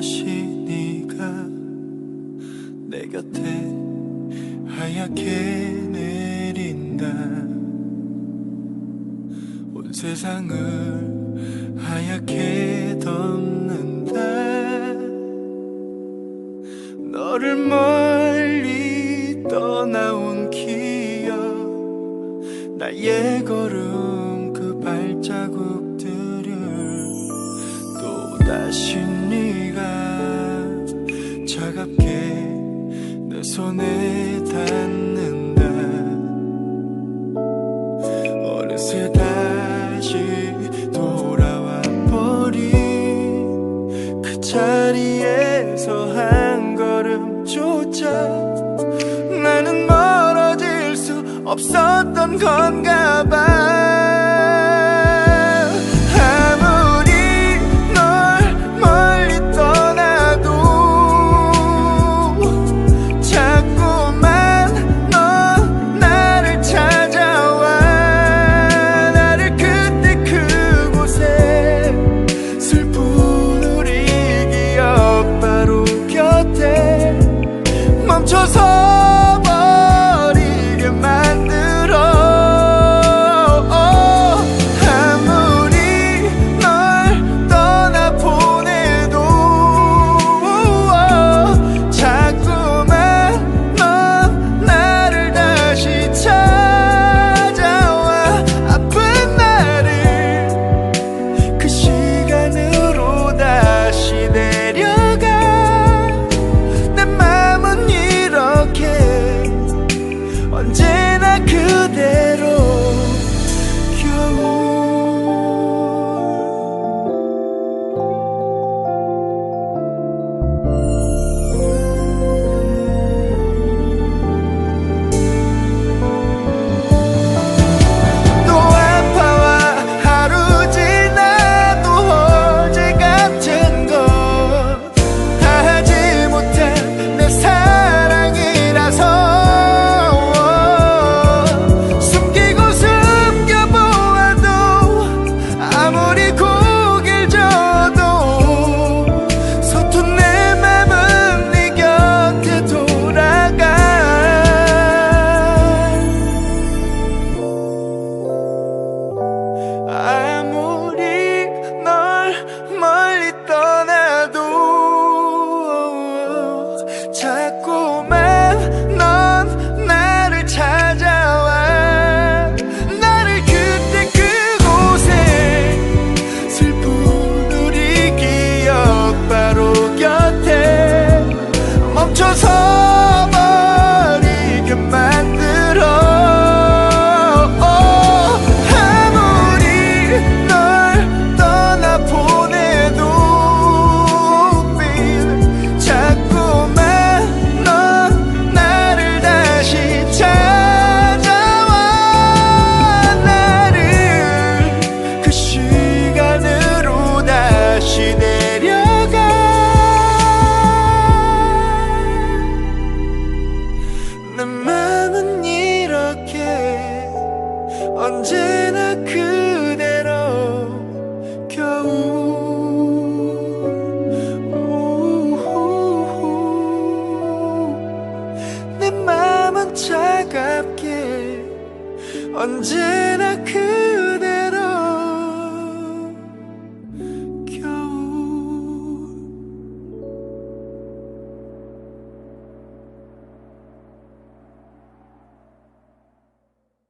또다시 네가 내 곁에 하얗게 내린다. 온 세상을 하얗게 덮는다. 너를 멀리 떠나온 기억 나의 걸음 그 발자국들을 또다시 네 손에 닿는다. 어느새 다시 돌아와 버린 그 자리에서 한 걸음조차 나는 멀어질 수 없었던 건가 봐 언제나 그대로 겨우. 내 마음은 차갑게 언제나 그